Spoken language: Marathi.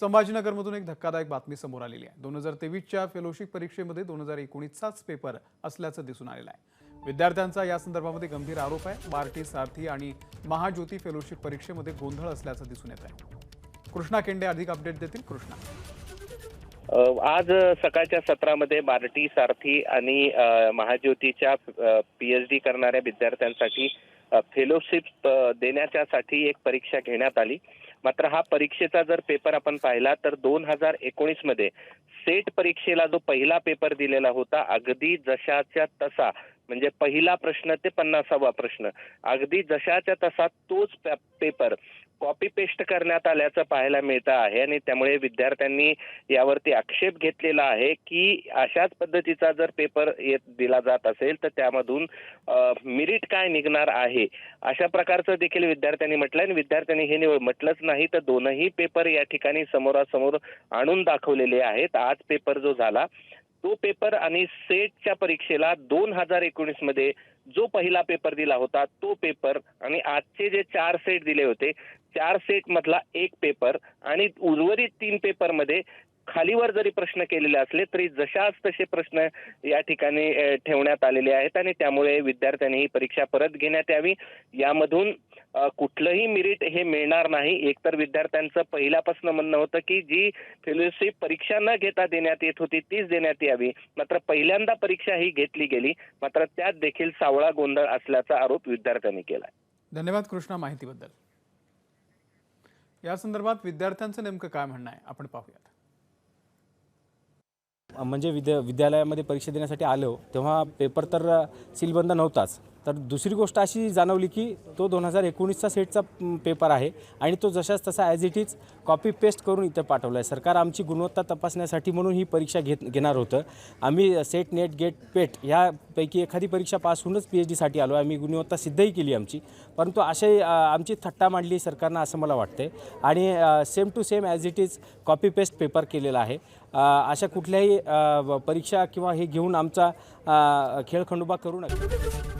संभाजीनगरमधून एक धक्कादायक बातमी समोर आलेली आहे. दोन हजार तेवीसच्या फेलोशिप परीक्षेमध्ये दोन हजार एकोणीसचाच पेपर असल्याचं दिसून आलेलं आहे. विद्यार्थ्यांचा या संदर्भामध्ये गंभीर आरोप आहे. बार्टी सारथी आणि महाज्योती फेलोशिप परीक्षेमध्ये गोंधळ असल्याचं दिसून येत आहे. कृष्णा केंडे अधिक अपडेट देतील कृष्णा. आज सकाळच्या सत्रामध्ये बार्टी सारथी आणि महाज्योतीच्या पीएच डी करणाऱ्या विद्यार्थ्यांसाठी फेलोशिप अ, देण्याच्यासाठी एक परीक्षा घेण्यात आली. मात्र हा परीक्षेचा जर पेपर आपण पाहिला तर दोन हजार एकोणीसमध्ये सेट परीक्षेला जो पहिला पेपर दिलेला होता अगदी जशाच्या तसा म्हणजे पहिला प्रश्न ते पन्नासावा प्रश्न अगदी जशाच्या तसा तोच पेपर कॉपी पेस्ट करण्यात आल्याचं पाहायला मिळतं आहे आणि त्यामुळे विद्यार्थ्यांनी यावरती आक्षेप घेतलेला आहे की अशाच पद्धतीचा जर पेपर येत दिला जात असेल तर त्यामधून मिरिट काय निघणार आहे? अशा प्रकारचं देखील विद्यार्थ्यांनी म्हटलं आणि विद्यार्थ्यांनी हे निवड म्हटलंच नाही तर दोनही पेपर या ठिकाणी समोरासमोर आणून दाखवलेले आहेत. आज पेपर जो झाला तो पेपर आणि सेटच्या परीक्षेला दोन हजार एकोणीसमध्ये जो पहिला पेपर दिला होता तो पेपर आणि आजचे जे चार सेट दिले होते चार सेट मधला एक पेपर आणि उर्वरित तीन पेपरमध्ये खालीवर जरी प्रश्न केलेले असले तरी जशाच तसे प्रश्न या ठिकाणी ठेवण्यात आलेले आहेत आणि त्यामुळे विद्यार्थ्यांनी ही परीक्षा परत घेण्यात यावी. यामधून कुठलंही मिरिट हे मिळणार नाही. एकतर विद्यार्थ्यांचं पहिल्यापासून म्हणणं होतं की जी फेलोशिप परीक्षा न घेता देण्यात येत होती तीच देण्यात यावी. मात्र पहिल्यांदा परीक्षा ही घेतली गेली मात्र त्यात देखील सावळा गोंधळ असल्याचा आरोप विद्यार्थ्यांनी केला धन्यवाद कृष्णा माहितीबद्दल. या संदर्भात विद्यार्थ्यांचं नेमकं काय म्हणणं आहे? आपण पाहूयात. म्हणजे विद्या विद्यालयामध्ये परीक्षा देण्यासाठी आलो तेव्हा पेपर तर सीलबंद नव्हताच. तर दुसरी गोष्ट अशी जाणवली की तो दोन हजार एकोणीसचा सेटचा पेपर आहे आणि तो जशाच तसा as it is copy paste करून इथं पाठवला आहे सरकार आमची गुणवत्ता तपासण्यासाठी म्हणून ही परीक्षा घेत घेणार होतं. आम्ही सेट नेट गेट पेट ह्यापैकी एखादी परीक्षा पास होऊनच पी एच डीसाठी आलो आम्ही गुणवत्ता सिद्धही केली आमची. परंतु असे आमची थट्टा मांडली सरकारनं असं मला वाटतं आणि same to same as it is copy paste paper केलेला आहे. अशा कुठल्याही परीक्षा किंवा हे घेऊन आमचा खेळखंडोबा करू नका.